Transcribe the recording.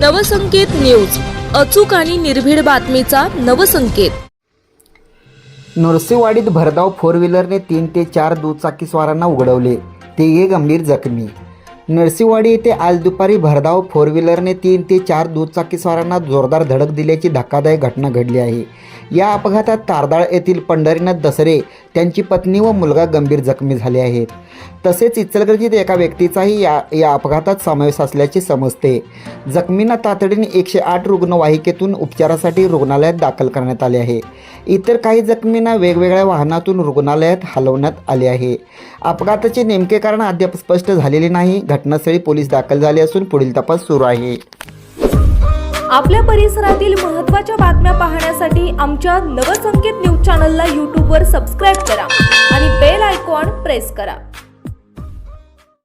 Navsanket news. अचूक आणि निर्भीड बातमीचा नवसंकेत. नरसिंहवाडीत भरधाव फोर व्हीलरने तीन ते चार दुचाकीस्वारांना उघडवले. तिघे गंभीर जखमी. नरसिंहवाडी येथे आज दुपारी भरधाव फोर व्हीलरने तीन ते चार दुचाकीस्वारांना जोरदार धडक दिल्याची धक्कादायक घटना घडली आहे. या अपघातात तारदाळ येथील पंढरीनाथ दसरे त्यांची पत्नी व मुलगा गंभीर जखमी झाले आहेत. तसेच इचलकरंजीत एका व्यक्तीचाही या या अपघातात समावेश असल्याचे समजते. जखमींना तातडीने एकशे आठ रुग्णवाहिकेतून उपचारासाठी रुग्णालयात दाखल करण्यात आले आहे. इतर काही जखमींना वेगवेगळ्या वाहनातून रुग्णालयात हलवण्यात आले आहे. अपघाताचे नेमके कारण अद्याप स्पष्ट झालेले नाही. घटनास्थळी पोलीस दाखल झाले असून पुढील तपास सुरू आहे. आपल्या परिसरातील महत्त्वाच्या बातम्या पाहण्यासाठी आमच्या नवसंकेत न्यूज चॅनलला यूट्यूबवर सबस्क्राईब प्रेस करा.